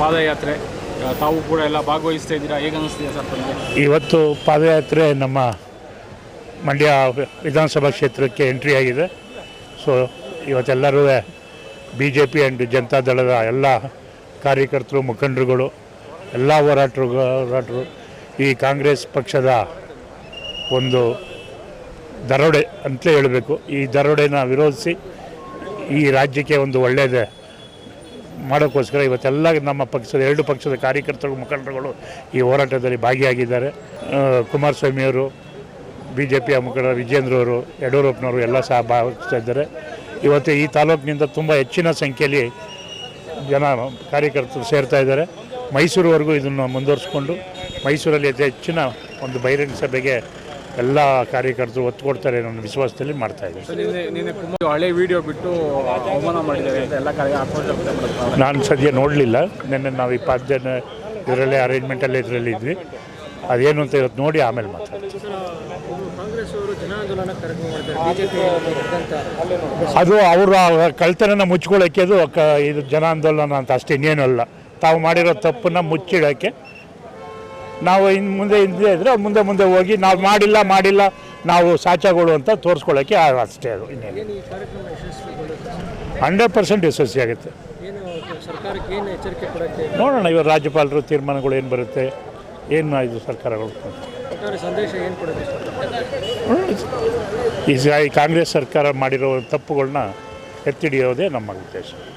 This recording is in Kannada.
ಪಾದಯಾತ್ರೆ. ತಾವು ಕೂಡ ಎಲ್ಲ ಭಾಗವಹಿಸ್ತಾ ಇದ್ದೀರಾ? ಹೇಗೆ ಅನಿಸ್ತಿದೆ ಸರ್ ಇವತ್ತು ಪಾದಯಾತ್ರೆ ನಮ್ಮ ಮಂಡ್ಯ ವಿಧಾನಸಭಾ ಕ್ಷೇತ್ರಕ್ಕೆ ಎಂಟ್ರಿ ಆಗಿದೆ. ಸೊ ಇವತ್ತೆಲ್ಲರೂ ಬಿ ಜೆ ಪಿ ಆ್ಯಂಡ್ ಜನತಾದಳದ ಎಲ್ಲ ಕಾರ್ಯಕರ್ತರು, ಮುಖಂಡರುಗಳು, ಎಲ್ಲ ಹೋರಾಟರು ಹೋರಾಟರು, ಈ ಕಾಂಗ್ರೆಸ್ ಪಕ್ಷದ ಒಂದು ದರೋಡೆ ಅಂತಲೇ ಹೇಳಬೇಕು. ಈ ದರೋಡೆನ ವಿರೋಧಿಸಿ ಈ ರಾಜ್ಯಕ್ಕೆ ಒಂದು ಒಳ್ಳೆಯದೇ ಮಾಡೋಕ್ಕೋಸ್ಕರ ಇವತ್ತೆಲ್ಲ ನಮ್ಮ ಪಕ್ಷದ ಎರಡು ಪಕ್ಷದ ಕಾರ್ಯಕರ್ತರು ಮುಖಂಡರುಗಳು ಈ ಹೋರಾಟದಲ್ಲಿ ಭಾಗಿಯಾಗಿದ್ದಾರೆ. ಕುಮಾರಸ್ವಾಮಿಯವರು ಬಿ ಜೆ ಪಿಯ ಮುಖಂಡ ವಿಜೇಂದ್ರ ಅವರು, ಯಡಿಯೂರಪ್ಪನವರು ಎಲ್ಲ ಸಹ ಭಾವಿಸ್ತಾ ಇದ್ದಾರೆ. ಇವತ್ತು ಈ ತಾಲೂಕಿನಿಂದ ತುಂಬ ಹೆಚ್ಚಿನ ಸಂಖ್ಯೆಯಲ್ಲಿ ಜನ ಕಾರ್ಯಕರ್ತರು ಸೇರ್ತಾ ಇದ್ದಾರೆ. ಮೈಸೂರುವರೆಗೂ ಇದನ್ನು ಮುಂದುವರಿಸ್ಕೊಂಡು ಮೈಸೂರಲ್ಲಿ ಅತಿ ಹೆಚ್ಚಿನ ಒಂದು ಬಹಿರಂಗ ಸಭೆಗೆ ಎಲ್ಲ ಕಾರ್ಯಕರ್ತರು ಒತ್ತು ಕೊಡ್ತಾರೆ ಅನ್ನೋ ವಿಶ್ವಾಸದಲ್ಲಿ ಮಾಡ್ತಾ ಇದ್ದೀವಿ ಹಳೆ ವಿಡಿಯೋ ಬಿಟ್ಟು ಅವಮಾನ ಮಾಡಿದ್ದಾರೆ ಅಂತ ಎಲ್ಲ ನಾನು ಸದ್ಯ ನೋಡಲಿಲ್ಲ. ನಿನ್ನೆ ನಾವು ಈ ಪಾದ್ಯನ ಇದರಲ್ಲೇ ಅರೇಂಜ್ಮೆಂಟಲ್ಲೇ ಇದರಲ್ಲಿ ಇದ್ವಿ. ಅದೇನು ಅಂತ ಇವತ್ತು ನೋಡಿ ಆಮೇಲೆ ಮಾತಾಡ್ತೀವಿ ಜನಾಂದೋಲನ ಅದು ಅವರ ಕಳ್ತನನ ಮುಚ್ಕೊಳ್ಳೋಕ್ಕೆ ಅದು ಇದು ಜನ ಆಂದೋಲನ ಅಂತ ಅಷ್ಟೇ ಇನ್ನೇನು ಅಲ್ಲ. ತಾವು ಮಾಡಿರೋ ತಪ್ಪನ್ನು ಮುಚ್ಚಿಡೋಕ್ಕೆ ನಾವು ಇನ್ನು ಮುಂದೆ ಹಿಂದೆ ಇದ್ದರೆ ಮುಂದೆ ಮುಂದೆ ಹೋಗಿ ನಾವು ಮಾಡಿಲ್ಲ ಮಾಡಿಲ್ಲ ನಾವು ಸಾಚಾಗಳು ಅಂತ ತೋರಿಸ್ಕೊಳ್ಳೋಕ್ಕೆ ಆ- ಅಷ್ಟೇ ಅದು ಇನ್ನೇನು? ಹಂಡ್ರೆಡ್ ಪರ್ಸೆಂಟ್ ಯಶಸ್ವಿ ಆಗುತ್ತೆ. ನೋಡೋಣ ಇವರು ರಾಜ್ಯಪಾಲರು ತೀರ್ಮಾನಗಳು ಏನು ಬರುತ್ತೆ ಏನು ಇದು ಸರ್ಕಾರಗಳು? ಈ ಕಾಂಗ್ರೆಸ್ ಸರ್ಕಾರ ಮಾಡಿರೋ ತಪ್ಪುಗಳನ್ನ ಎತ್ತಿಡಿಯೋದೇ ನಮ್ಮ ಉದ್ದೇಶ.